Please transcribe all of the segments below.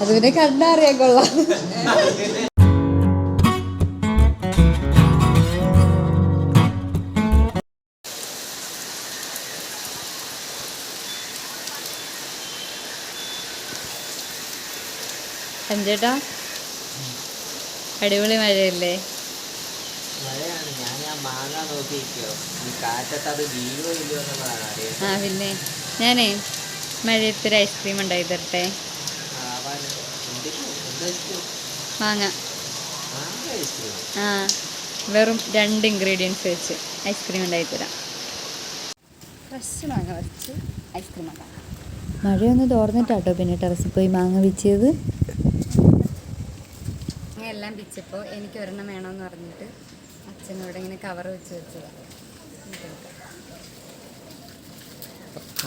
അത് പിന്നെ കണ്ടറിയാൻ കൊള്ളാം. സഞ്ജേട്ടാ അടിപൊളി മഴയല്ലേ? ആ പിന്നെ ഞാനേ മഴയത്തൊരു ഐസ്ക്രീം ഉണ്ടായി തരട്ടെ? മാങ്ങ. ആ. വെറും രണ്ട് ഇൻഗ്രീഡിയൻസ് വെച്ച് ഐസ്ക്രീം ഉണ്ടാക്കി തരാം. ഫ്രഷ് മാങ്ങ വെച്ച് ഐസ്ക്രീം ഉണ്ടാക്കാം. മഴയൊന്ന് തോർന്നിട്ടാട്ടോ പിന്നെ ടെറസിൽ പോയി മാങ്ങ വിച്ചത് എല്ലാം വിച്ചപ്പോൾ എനിക്ക് ഒരെണ്ണം വേണമെന്ന് പറഞ്ഞിട്ട് അച്ഛനോട് ഇങ്ങനെ കവർ വെച്ച് വെച്ചതാണ്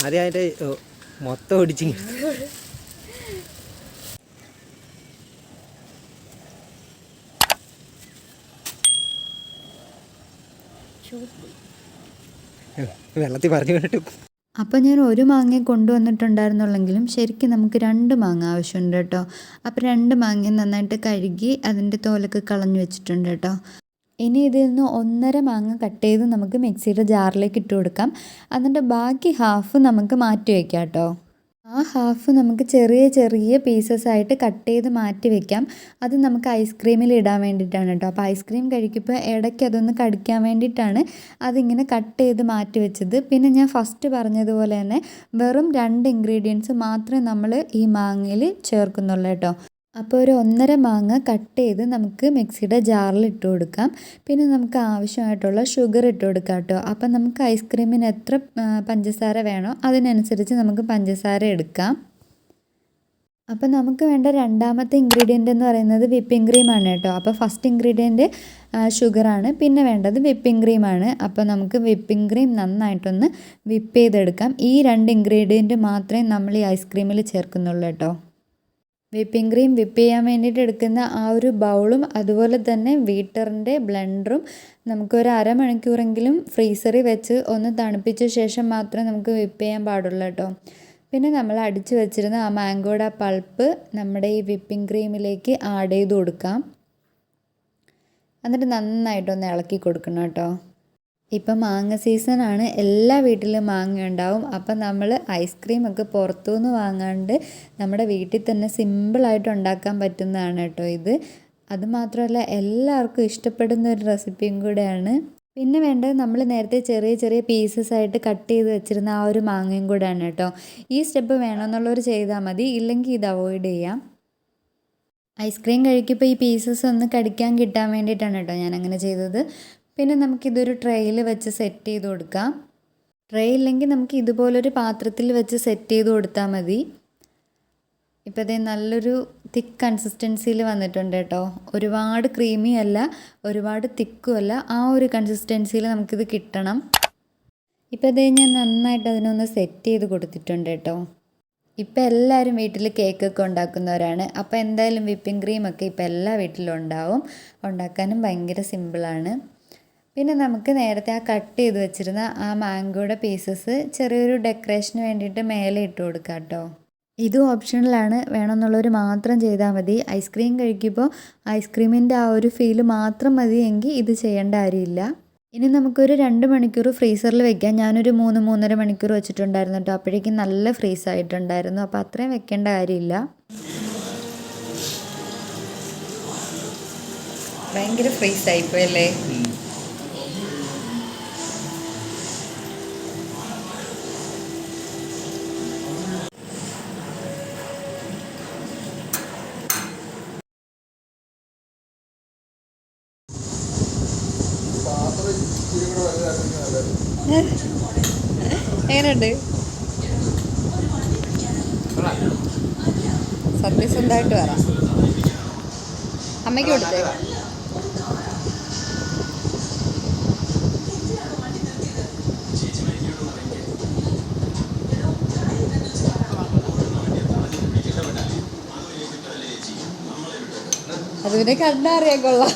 ആദ്യം അതിന്റെ മൊത്തം ഒടിച്ചു വെള്ളത്തിൽ പറഞ്ഞു കേട്ടു അപ്പോൾ ഞാൻ ഒരു മാങ്ങ കൊണ്ടുവന്നിട്ടുണ്ടായിരുന്നുള്ളെങ്കിലും ശരിക്കും നമുക്ക് രണ്ട് മാങ്ങ ആവശ്യമുണ്ട് കേട്ടോ. അപ്പോൾ രണ്ട് മാങ്ങ നന്നായിട്ട് കഴുകി അതിന്റെ തോലൊക്കെ കളഞ്ഞു വെച്ചിട്ടുണ്ട് കേട്ടോ. ഇനി ഇതിൽ നിന്ന് ഒന്നര മാങ്ങ കട്ട് ചെയ്ത് നമുക്ക് മിക്സിയുടെ ജാറിലേക്ക് ഇട്ട് കൊടുക്കാം. അതിന്റെ ബാക്കി ഹാഫ് നമുക്ക് മാറ്റി വയ്ക്കാം കേട്ടോ. ആ ഹാഫ് നമുക്ക് ചെറിയ ചെറിയ പീസസ് ആയിട്ട് കട്ട് ചെയ്ത് മാറ്റി വെക്കാം. അത് നമുക്ക് ഐസ്ക്രീമിൽ ഇടാൻ വേണ്ടിയിട്ടാണ് കേട്ടോ അപ്പോൾ ഐസ്ക്രീം കഴിക്കുമ്പോൾ ഇടയ്ക്ക് അതൊന്ന് കടിക്കാൻ വേണ്ടിയിട്ടാണ് അതിങ്ങനെ കട്ട് ചെയ്ത് മാറ്റി വെച്ചത്. പിന്നെ ഞാൻ ഫസ്റ്റ് പറഞ്ഞതുപോലെ തന്നെ വെറും രണ്ട് ഇൻഗ്രീഡിയൻസ് മാത്രമേ നമ്മൾ ഈ മാങ്ങയിൽ ചേർക്കുന്നുള്ളൂ കേട്ടോ അപ്പോൾ ഒരു ഒന്നര മാങ്ങ കട്ട് ചെയ്ത് നമുക്ക് മിക്സിയുടെ ജാറിൽ ഇട്ട് കൊടുക്കാം. പിന്നെ നമുക്ക് ആവശ്യമായിട്ടുള്ള ഷുഗർ ഇട്ട് കൊടുക്കാം കേട്ടോ അപ്പം നമുക്ക് ഐസ്ക്രീമിന് എത്ര പഞ്ചസാര വേണോ അതിനനുസരിച്ച് നമുക്ക് പഞ്ചസാര എടുക്കാം. അപ്പം നമുക്ക് വേണ്ട രണ്ടാമത്തെ ഇൻഗ്രീഡിയന്റ് എന്ന് പറയുന്നത് വിപ്പിംഗ് ക്രീമാണ് കേട്ടോ അപ്പോൾ ഫസ്റ്റ് ഇൻഗ്രീഡിയന്റ് ഷുഗറാണ് പിന്നെ വേണ്ടത് വിപ്പിംഗ് ക്രീമാണ് അപ്പോൾ നമുക്ക് വിപ്പിംഗ് ക്രീം നന്നായിട്ടൊന്ന് വിപ്പ് ചെയ്തെടുക്കാം. ഈ രണ്ട് ഇൻഗ്രീഡിയന്റ് മാത്രമേ നമ്മൾ ഈ ഐസ്ക്രീമിൽ ചേർക്കുന്നുള്ളൂ കേട്ടോ വിപ്പിംഗ് ക്രീം വിപ്പ് ചെയ്യാൻ വേണ്ടിയിട്ട് എടുക്കുന്ന ആ ഒരു ബൗളും അതുപോലെ തന്നെ വീട്ടറിന്റെ ബ്ലെൻഡറും നമുക്കൊരു അരമണിക്കൂറെങ്കിലും ഫ്രീസറിൽ വെച്ച് ഒന്ന് തണുപ്പിച്ച ശേഷം മാത്രമേ നമുക്ക് വിപ്പ് ചെയ്യാൻ പാടുള്ളൂ കേട്ടോ. പിന്നെ നമ്മൾ അടിച്ചു വെച്ചിരുന്ന ആ മാംഗോയുടെ പൾപ്പ് നമ്മുടെ ഈ വിപ്പിംഗ് ക്രീമിലേക്ക് ആഡ് ചെയ്ത് കൊടുക്കാം. എന്നിട്ട് നന്നായിട്ടൊന്ന് ഇളക്കി കൊടുക്കണം കേട്ടോ. ഇപ്പം മാങ്ങ സീസണാണ് എല്ലാ വീട്ടിലും മാങ്ങ ഉണ്ടാവും. അപ്പം നമ്മൾ ഐസ്ക്രീമൊക്കെ പുറത്തുനിന്ന് വാങ്ങാണ്ട് നമ്മുടെ വീട്ടിൽ തന്നെ സിമ്പിളായിട്ട് ഉണ്ടാക്കാൻ പറ്റുന്നതാണ് കേട്ടോ ഇത്. അതുമാത്രമല്ല എല്ലാവർക്കും ഇഷ്ടപ്പെടുന്ന ഒരു റെസിപ്പിയും കൂടെയാണ്. പിന്നെ വേണ്ടത് നമ്മൾ നേരത്തെ ചെറിയ ചെറിയ പീസസ് ആയിട്ട് കട്ട് ചെയ്ത് വെച്ചിരുന്ന ആ ഒരു മാങ്ങയും കൂടെയാണ് കേട്ടോ. ഈ സ്റ്റെപ്പ് വേണമെന്നുള്ളവർ ചെയ്താൽ മതി. ഇല്ലെങ്കിൽ ഇത് അവോയ്ഡ് ചെയ്യാം. ഐസ്ക്രീം കഴിക്കുമ്പോൾ ഈ പീസസ് ഒന്ന് കടിക്കാൻ കിട്ടാൻ വേണ്ടിയിട്ടാണ് കേട്ടോ ഞാൻ അങ്ങനെ ചെയ്തത്. പിന്നെ നമുക്കിതൊരു ട്രേയിൽ വെച്ച് സെറ്റ് ചെയ്ത് കൊടുക്കാം. ട്രേ ഇല്ലെങ്കിൽ നമുക്ക് ഇതുപോലൊരു പാത്രത്തിൽ വെച്ച് സെറ്റ് ചെയ്ത് കൊടുത്താൽ മതി. ഇപ്പോൾ ഇതേ നല്ലൊരു തിക്ക് കൺസിസ്റ്റൻസിയിൽ വന്നിട്ടുണ്ട് കേട്ടോ. ഒരുപാട് ക്രീമി അല്ല ഒരുപാട് തിക്കും അല്ല ആ ഒരു കൺസിസ്റ്റൻസിയിൽ നമുക്കിത് കിട്ടണം. ഇപ്പോൾ ഇതേ ഞാൻ നന്നായിട്ട് അതിനൊന്ന് സെറ്റ് ചെയ്ത് കൊടുത്തിട്ടുണ്ട് കേട്ടോ. ഇപ്പം എല്ലാവരും വീട്ടിൽ കേക്കൊക്കെ ഉണ്ടാക്കുന്നവരാണ്. അപ്പോൾ എന്തായാലും വിപ്പിംഗ് ക്രീമൊക്കെ ഇപ്പോൾ എല്ലാ വീട്ടിലും ഉണ്ടാവും. ഉണ്ടാക്കാനും ഭയങ്കര സിമ്പിളാണ് പിന്നെ നമുക്ക് നേരത്തെ ആ കട്ട് ചെയ്ത് വെച്ചിരുന്ന ആ മാംഗോയുടെ പീസസ് ചെറിയൊരു ഡെക്കറേഷന് വേണ്ടിയിട്ട് മേലെ ഇട്ട് കൊടുക്കാം കേട്ടോ ഇതും ഓപ്ഷണലാണ് വേണമെന്നുള്ളവർ മാത്രം ചെയ്താൽ മതി. ഐസ്ക്രീം കഴിക്കുമ്പോൾ ഐസ്ക്രീമിന്റെ ആ ഒരു ഫീൽ മാത്രം മതി എങ്കിൽ ഇത് ചെയ്യേണ്ട കാര്യമില്ല. ഇനി നമുക്കൊരു രണ്ട് മണിക്കൂർ ഫ്രീസറിൽ വെക്കാം. ഞാനൊരു മൂന്ന് മൂന്നര മണിക്കൂർ വെച്ചിട്ടുണ്ടായിരുന്നു കേട്ടോ അപ്പോഴേക്കും നല്ല ഫ്രീസ് ആയിട്ടുണ്ടായിരുന്നു. അപ്പോൾ അത്രയും വെക്കേണ്ട കാര്യമില്ല. ഭയങ്കര ഫ്രീസ് ആയിപ്പോയല്ലേ എങ്ങനെയുണ്ട്? സത്യസന്ധമായിട്ട് പറ അമ്മയ്ക്ക് കൊടുത്തേ. അത് പിന്നെ കണ്ടറിയാൻ കൊള്ളാം.